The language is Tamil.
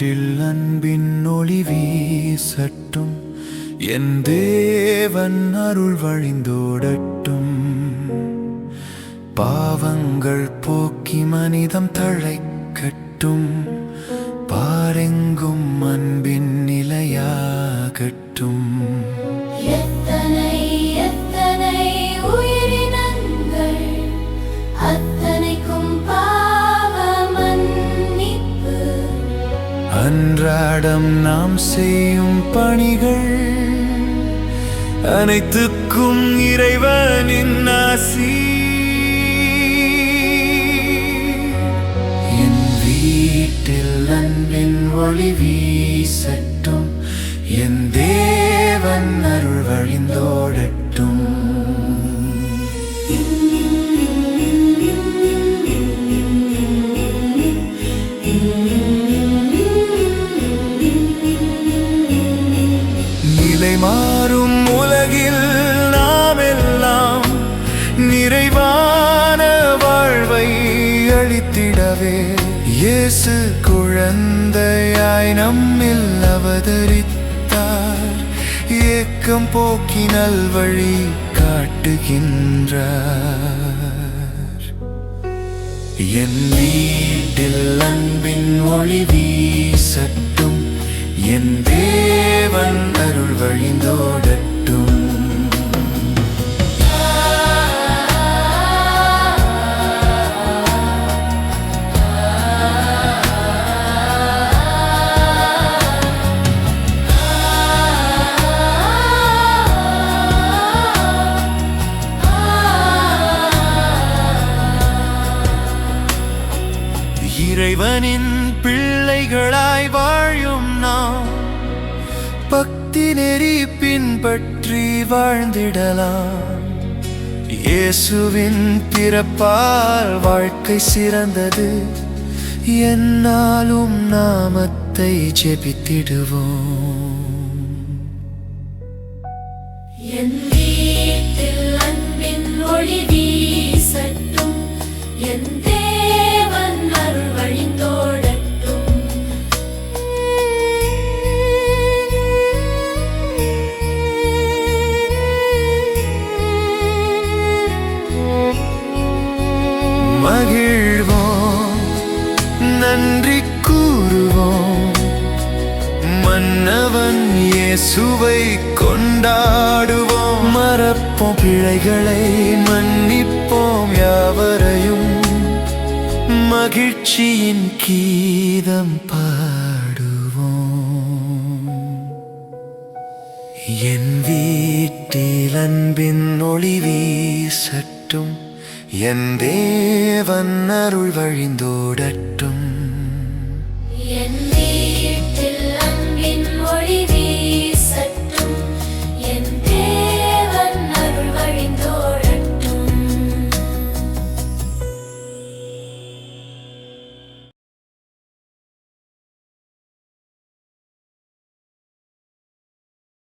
வீட்டில் அன்பின் ஒளி வீசட்டும். என் தேவன் அருள் வழிந்தோடட்டும். பாவங்கள் போக்கி மனிதம் தழைக்கட்டும். அன்றாடம் நாம் செய்யும் பணிகள் அனைத்துக்கும் இறைவனின் ஆசி. என் வீட்டில் அன்பின் ஒளி வீசட்டும். என் தேவன் அருள் வழிந்தோ இயேசு குழந்தையாய் நம்மில் அவதரித்தார். ஏக்கம் போக்கி நல்வழி காட்டுகின்றார். என் வீட்டில் அன்பின் ஒளி வீசட்டும். என் தேவன் அருள் வழிந்தோட இறைவனின் பிள்ளைகளாய் வாழும் நாம். பக்தி நெறி பின்பற்றி வாழ்ந்திடலாம். இயேசுவின் பிறப்பால் வாழ்க்கை சிறந்தது. என்னாலும் நாமத்தை ஜெபித்திடுவோம். என் வீட்டில் அன்பின் ஒளி வீசட்டும். என் இயேசுவை கொண்டாடுவோம். மறப்போம் பிழைகளை மன்னிப்போம் யாவரையும். மகிழ்ச்சியின் கீதம் பாடுவோம். என் வீட்டில் அன்பின் ஒளி வீசட்டும். என் தேவன் அருள் வழிந்தோடட்டும்.